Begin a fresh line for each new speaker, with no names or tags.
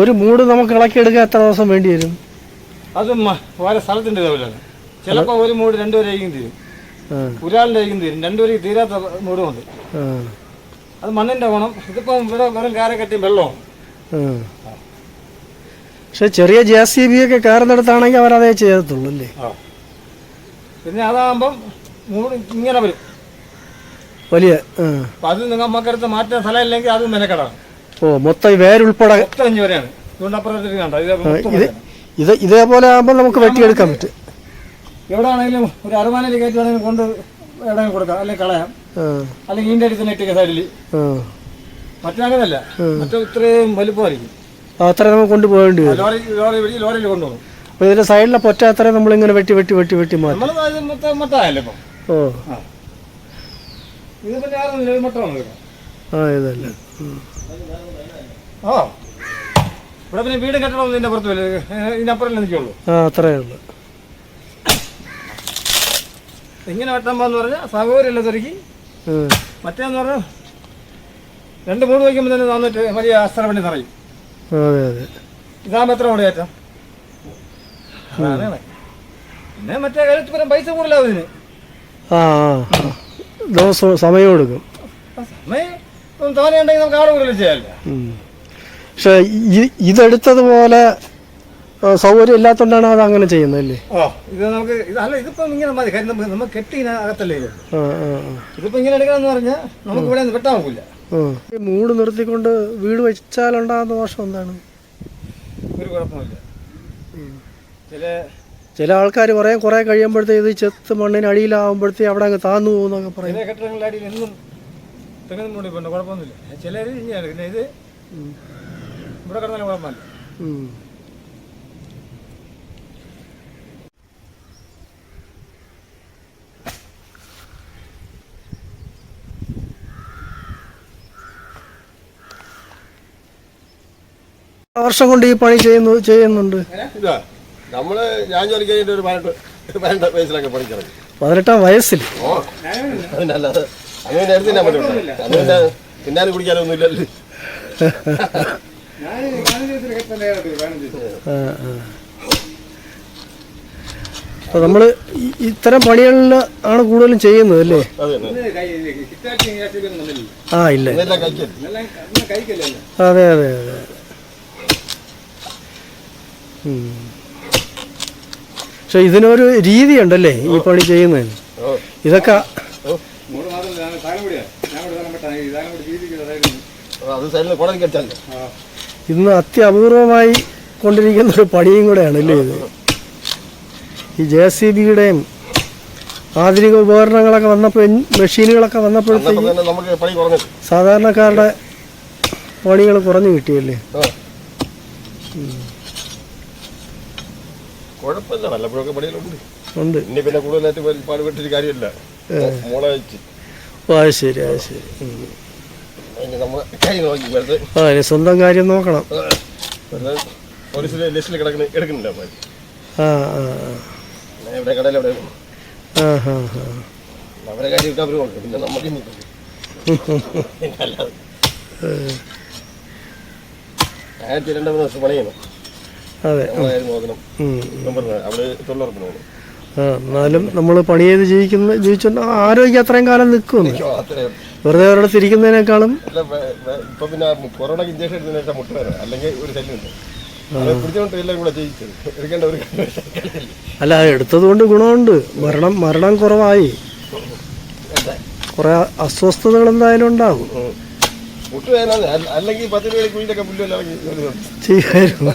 ഒരു മൂട് നമുക്ക് ഇളക്കിയെടുക്കാൻ എത്ര ദിവസം വേണ്ടി വരും?
അത് വേറെ സ്ഥലത്തിന്റെ സ്ഥലത്തിന്റെ ഇതേപോലെയാണ് ചിലപ്പോൾ ഒരു മൂട് രണ്ടുപേരേക്കും തീരും. ഒരാളുടെ ആയിരിക്കും തീരും. രണ്ടുപേരും തീരാത്ത മൂടുമുണ്ട്
ഉണ്ട്
അത് മണ്ണിന്റെ ഗുണം ഇതിപ്പം ഇവിടെ വെറും കാരക്കെട്ടി വെള്ളമാണ്.
പക്ഷെ ചെറിയ ജെ സി ബി ഒക്കെ കയറുന്നിടത്താണെങ്കിൽ അവരതേ ചെയ്യത്തുള്ളൂ അല്ലേ?
പിന്നെ അതാകുമ്പം മൂട് ഇങ്ങനെ വരും.
വലിയ
അത് നിങ്ങൾ നമുക്കടുത്ത് മാറ്റാൻ സ്ഥലമില്ലെങ്കിൽ അതും മെനക്കെടാണ്.
ഓ മൊത്തം വേരുൾപ്പെടെ
അഞ്ച് വരെയാണ്. ഇത്
ഇത് ഇതേപോലെ ആകുമ്പോൾ നമുക്ക് വെട്ടിയെടുക്കാൻ പറ്റും.
എവിടെ ആണെങ്കിലും ഒരു അറുമാനയിൽ കയറ്റി വേണമെങ്കിൽ കൊണ്ട് എവിടെയെങ്കിലും കൊടുക്കാം. അല്ലെങ്കിൽ കളയാം. അല്ലെങ്കിൽ ഇതിന്റെ അടുത്ത് നെറ്റിക്ക് സൈഡിൽ.
ആ.
മറ്റങ്ങനല്ല മറ്റേ ഇത്രയും വലുപ്പമായിരിക്കും.
അത്ര നമുക്ക് കൊണ്ടുപോകേണ്ടി വരും.
ലോറി ലോറി ലോറിയിൽ കൊണ്ടുപോകും.
അപ്പോൾ ഇതിന്റെ സൈഡിലെ പൊറ്റ അത്ര നമ്മളിങ്ങനെ വെട്ടി വെട്ടി വെട്ടി വെട്ടി മാറ്റും.
നമ്മൾ മൊത്തം മൊത്തമായല്ലോ ഇപ്പം.
ഓ.
ഇത് പിന്നെ ഇത് മൊത്തമാണ് ഇത്.
ആ ഇതല്ല. ഉം.
ആ. ഇവിടെ പിന്നെ വീട് കെട്ടണം പുറത്ത് നിൽക്കുള്ളൂ.
ആ അത്രയേ ഉള്ളൂ.
ഇങ്ങനെ വെട്ടുമ്പോൾ എന്ന് പറഞ്ഞാൽ സൗകര്യമില്ല തിരക്കി
ഉം.
മറ്റേന്ന് പറഞ്ഞാൽ രണ്ട് മൂന്ന് വയ്ക്കുമ്പോൾ തന്നെ നന്നിട്ട് വലിയ അസ്ത്ര പണി നിറയും
അതെ അതെ.
ഇതാകുമ്പോൾ എത്ര പിന്നെ മറ്റേ കാര്യത്തിൽ പൈസ കൂടുതലാവും ഇതിന്.
ആ സമയം എടുക്കും.
സമയം തോനെ ഉണ്ടെങ്കിൽ നമുക്ക് ആൾ കൂടുതൽ ചെയ്യാമല്ലോ.
പക്ഷെ ഇതെടുത്തതുപോലെ സൗകര്യം ഇല്ലാത്തതുകൊണ്ടാണ് അത് അങ്ങനെ ചെയ്യുന്നത് അല്ലേ
ഓ ഇത് നമുക്ക് ഇത് അല്ല ഇതിപ്പം ഇങ്ങനെ മതി. കാര്യം നമുക്ക് കെട്ടി അകത്തല്ലേ ഇത്. ഇതിപ്പോൾ ഇങ്ങനെ എടുക്കണമെന്ന് പറഞ്ഞാൽ നമുക്ക് ഇവിടെ നിന്ന് വെട്ടാൻ
പോകില്ല മൂട് നിർത്തിക്കൊണ്ട് വീട് വെച്ചാലുണ്ടാകുന്ന ദോഷം എന്താണ്?
ഒരു കുഴപ്പമില്ല. ചില
ചില ആൾക്കാർ പറയാം കുറേ കഴിയുമ്പോഴത്തേ ഇത് ചെത്ത് മണ്ണിന് അടിയിലാവുമ്പോഴത്തേ അവിടെ അങ്ങ് താന്നു പോകുന്നൊക്കെ പറയും.
കെട്ടിടങ്ങളുടെ അടിയിൽ എന്നും തെങ്ങും മൂടി പോകണ്ട കുഴപ്പമൊന്നുമില്ല. ചിലർ ഇങ്ങനെയാണ് പിന്നെ ഇത് ഇവിടെ കിടന്നാലും കുഴപ്പമില്ല.
വർഷം കൊണ്ട് ഈ പണി ചെയ്യുന്നു ചെയ്യുന്നുണ്ട്.
ഇതാ നമ്മൾ ഞാൻ ജോലി കഴിഞ്ഞിട്ട് ഒരു പതിനെട്ട് പതിനെട്ട് വയസ്സിലൊക്കെ പഠിക്കണം
പതിനെട്ടാം വയസ്സിൽ ഓ
അതിനല്ലാതെ അങ്ങനെ എടുത്ത്.
അപ്പൊ നമ്മൾ ഇത്തരം പണികളിൽ ആണ് കൂടുതലും ചെയ്യുന്നത് അല്ലേ? ആ ഇല്ല. അതെ അതെ അതെ. പക്ഷെ ഇതിനൊരു രീതിയുണ്ടല്ലേ ഈ പണി ചെയ്യുന്നതിന്? ഇതൊക്കെ
മൂന്ന് മാസം താനം കൂടിയാ ഞാൻ കൂടെ താനം പെട്ടാ ഈ താനം കൂടി ജീവിക്കുന്നത്
ഓ, അത് സൈഡിൽ
ഇന്ന് അത്യപൂർവമായി കൊണ്ടിരിക്കുന്ന ഒരു പണിയും കൂടെയാണ് അല്ലേ ഇത്? ഈ ജെ സി ബിയുടെയും ആധുനിക ഉപകരണങ്ങളൊക്കെ വന്നപ്പോൾ മെഷീനുകളൊക്കെ വന്നപ്പോഴത്തേക്ക് സാധാരണക്കാരുടെ പണികൾ കുറഞ്ഞു കിട്ടിയല്ലേ?
കുഴപ്പമില്ല. വല്ലപ്പോഴൊക്കെ
ഉണ്ട്.
പിന്നെ കൂടുതലായിട്ട് പാടുപെട്ടൊരു കാര്യമില്ല. മുള
അത് ശരി അത് ശരി. ആ ഇനി സ്വന്തം കാര്യം നോക്കണം. ആ ആ ആ ആ. ആ അതെ
അവിടെ തൊഴിലുറപ്പിന് പോകണം
ആ എന്നാലും നമ്മൾ പണി ചെയ്ത് ജീവിക്കുന്ന ജീവിച്ചോണ്ട് ആരോഗ്യം അത്രയും കാലം
നിൽക്കും
വെറുതെ അവരുടെ തിരിക്കുന്നതിനേക്കാളും
അല്ല വേ- വേ- ഇപ്പൊ പിന്നെ കൊറോണക്ക് ഇഞ്ചക്ഷൻ എടുത്തതിന് മുട്ട വരാം അല്ലെങ്കിൽ ഒരു ശല്യമുണ്ട്. അത് പിടിച്ചോണ്ട് എല്ലാം കൂടെ ജയിച്ചത് ഒരു
അല്ല അത് എടുത്തത് കൊണ്ട് ഗുണമുണ്ട്. മരണം മരണം കുറവായി. കുറെ അസ്വസ്ഥതകൾ എന്തായാലും ഉണ്ടാകും.
അല്ലെങ്കിൽ പത്ത് രൂപ
ചെയ്യായിരുന്നു.